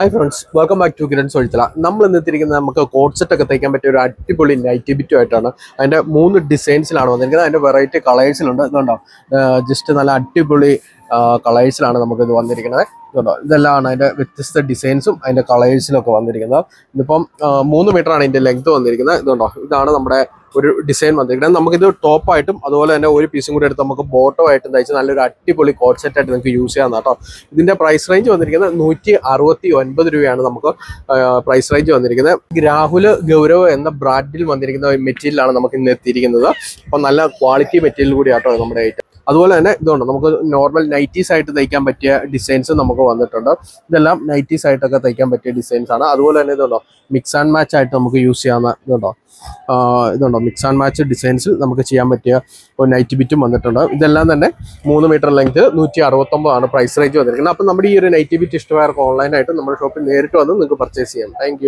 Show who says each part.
Speaker 1: Hi friends welcome back to Kiran സൊഴിത്തല നമ്മൾ ഇന്ന് തിരിക്കുന്നത് നമുക്ക് കോട്ട് സെറ്റ് ഒക്കെ തയ്ക്കാൻ പറ്റിയ ഒരു അടിപൊളി നൈറ്റി ബിറ്റും ആയിട്ടാണ്. അതിന്റെ മൂന്ന് ഡിസൈൻസിലാണ് വന്നിരിക്കുന്നത്. അതിന്റെ വെറൈറ്റി കളേഴ്സിലുണ്ട് ഇതുണ്ടോ? ജസ്റ്റ് നല്ല അടിപൊളി കളേഴ്സിലാണ് നമുക്ക് ഇത് വന്നിരിക്കുന്നത്. കേട്ടോ ഇതെല്ലാമാണ് അതിന്റെ വ്യത്യസ്ത ഡിസൈൻസും അതിന്റെ കളേഴ്സിലൊക്കെ വന്നിരിക്കുന്നത്. ഇതിപ്പം മൂന്ന് ആണ് ഇതിന്റെ ലെങ്ത് വന്നിരിക്കുന്നത്. ഇതുണ്ടോ? ഇതാണ് നമ്മുടെ ഒരു ഡിസൈൻ വന്നിരിക്കുന്നത്. നമുക്ക് നമുക്കിത് ടോപ്പായിട്ടും അതുപോലെ തന്നെ ഒരു പീസും കൂടി എടുത്ത് നമുക്ക് ബോട്ടോ ആയിട്ടും തയ്ച്ച് നല്ലൊരു അടിപൊളി കോട്ട് സെറ്റ് ആയിട്ട് നിങ്ങൾക്ക് യൂസ് ചെയ്യാം കേട്ടോ. ഇതിന്റെ പ്രൈസ് റേഞ്ച് വന്നിരിക്കുന്നത് നൂറ്റി അറുപത്തി ഒൻപത് രൂപയാണ് നമുക്ക് പ്രൈസ് റേഞ്ച് വന്നിരിക്കുന്നത്. രാഹുൽ ഗൗരവ് എന്ന ബ്രാൻഡിൽ വന്നിരിക്കുന്ന മെറ്റീരിയലാണ് നമുക്ക് ഇന്ന് എത്തിയിരിക്കുന്നത്. അപ്പം നല്ല ക്വാളിറ്റി മെറ്റീരിയൽ കൂടിയാട്ടോ നമ്മുടെ ഐറ്റം അതുപോലെ തന്നെ ഇതുണ്ട് നമുക്ക് നോർമൽ നൈറ്റീസ് ആയിട്ട് തയ്ക്കാൻ പറ്റിയ ഡിസൈൻസ് നമുക്ക് വന്നിട്ടുണ്ട്. ഇതെല്ലാം നൈറ്റീസ് ആയിട്ടൊക്കെ തയ്ക്കാൻ പറ്റിയ ഡിസൈൻസ് ആണ്. അതുപോലെ തന്നെ ഇതുണ്ടോ മിക്സ് ആൻഡ് മാച്ച് ആയിട്ട് നമുക്ക് യൂസ് ചെയ്യാവുന്ന ഇതുണ്ടോ? ഇതുണ്ടോ മിക്സ് ആൻഡ് മാച്ച് ഡിസൈൻസ് നമുക്ക് ചെയ്യാൻ പറ്റിയ ഒരു നൈറ്റ് ബിറ്റും വന്നിട്ടുണ്ട്. ഇതെല്ലാം തന്നെ മൂന്ന് മീറ്റർ ലെങ്ത് നൂറ്റി അറുപത്തൊമ്പതാണ് പ്രൈസ് റേഞ്ച് വന്നിരിക്കുന്നത്. അപ്പം നമ്മുടെ ഈ ഒരു നൈറ്റ് ബിറ്റ് ഇഷ്ടമായവർക്ക് ഓൺലൈനായിട്ട് നമ്മുടെ ഷോപ്പിൽ നേരിട്ട് വന്ന് നിങ്ങൾക്ക് പർച്ചേസ് ചെയ്യാം. താങ്ക്